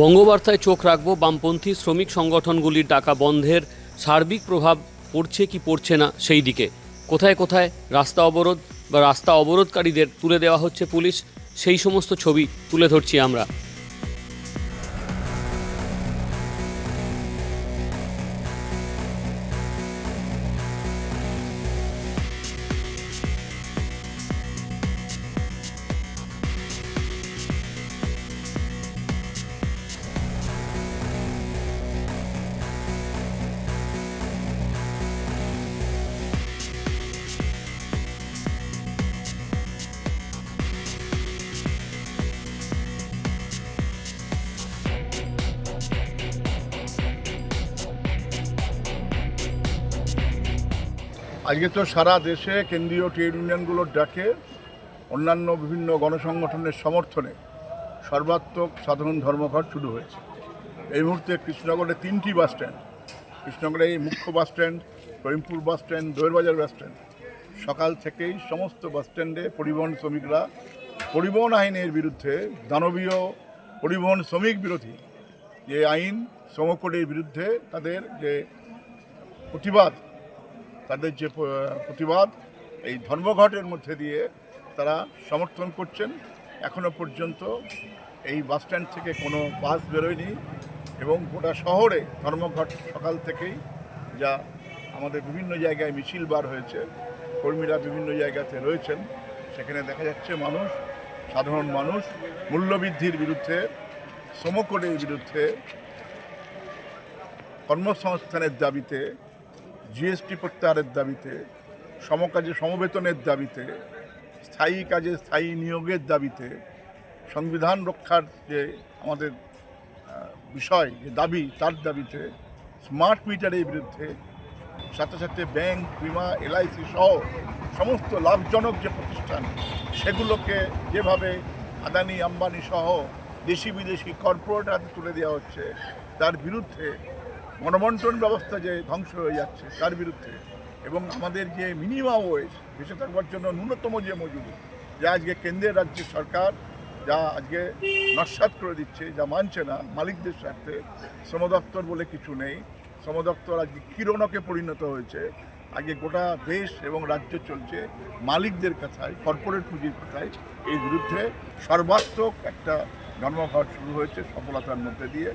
বঙ্গবার্তায় চোখ রাখব, বামপন্থী শ্রমিক সংগঠনগুলির ডাকা বন্ধের সার্বিক প্রভাব পড়ছে কি পড়ছে না সেই দিকে। কোথায় কোথায় রাস্তা অবরোধ বা রাস্তা অবরোধকারীদের তুলে দেওয়া হচ্ছে পুলিশ, সেই সমস্ত ছবি তুলে ধরছি আমরা। আজকে তো সারা দেশে কেন্দ্রীয় ট্রেড ইউনিয়নগুলোর ডাকে অন্যান্য বিভিন্ন গণসংগঠনের সমর্থনে সর্বাত্মক সাধারণ ধর্মঘট শুরু হয়েছে। এই মুহূর্তে কৃষ্ণনগরে তিনটি বাস স্ট্যান্ড, কৃষ্ণনগরে এই মুখ্য bus stand, Karimpur bus stand Doyerbazar bus stand. সকাল থেকেই সমস্ত বাস স্ট্যান্ডে পরিবহন শ্রমিকরা পরিবহন আইনের বিরুদ্ধে দানবীয় পরিবহন শ্রমিক বিরোধী যে আইন শ্রমকোডের বিরুদ্ধে তাদের যে প্রতিবাদ তাদের যে প্রতিবাদ, এই ধর্মঘটের মধ্যে দিয়ে তারা সমর্থন করছেন। এখনও পর্যন্ত এই বাসস্ট্যান্ড থেকে কোনো বাস বেরোয়নি এবং গোটা শহরে ধর্মঘট সকাল থেকেই যা আমাদের বিভিন্ন জায়গায় মিছিল বার হয়েছে, কর্মীরা বিভিন্ন জায়গাতে রয়েছেন। সেখানে দেখা যাচ্ছে মানুষ, সাধারণ মানুষ, মূল্যবৃদ্ধির বিরুদ্ধে শ্রমকোডের বিরুদ্ধে কর্মসংস্থানের দাবিতে জিএসটি প্রত্যাহারের দাবিতে, সমকাজে সমবেতনের দাবিতে, স্থায়ী কাজে স্থায়ী নিয়োগের দাবিতে সংবিধান রক্ষার যে আমাদের বিষয়, যে দাবি, তার দাবিতে স্মার্ট মিটারের বিরুদ্ধে সাথে সাথে ব্যাংক, বিমা, এলআইসি সহ সমস্ত লাভজনক যে প্রতিষ্ঠান, সেগুলোকে যেভাবে আদানি, আম্বানি সহ দেশি বিদেশি কর্পোরেট তুলে দেওয়া হচ্ছে, তার বিরুদ্ধে গণবন্টন ব্যবস্থা যে ধ্বংস হয়ে যাচ্ছে তার বিরুদ্ধে, এবং আমাদের যে মিনিমাম ওয়েজ বেঁচে থাকবার জন্য ন্যূনতম যে মজুরি, যা আজকে কেন্দ্রের রাজ্যের সরকার, যা আজকে নস্বাত করে দিচ্ছে, যা মানছে না, মালিকদের স্বার্থে, শ্রম দপ্তর বলে কিছু নেই, শ্রম দপ্তর আজকে কিরণকে পরিণত হয়েছে, আজকে গোটা দেশ এবং রাজ্য চলছে মালিকদের কথায় কর্পোরেট পুঁজির কথায় এই বিরুদ্ধে সর্বাত্মক একটা ধর্মঘট শুরু হয়েছে সফলতার মধ্যে দিয়ে।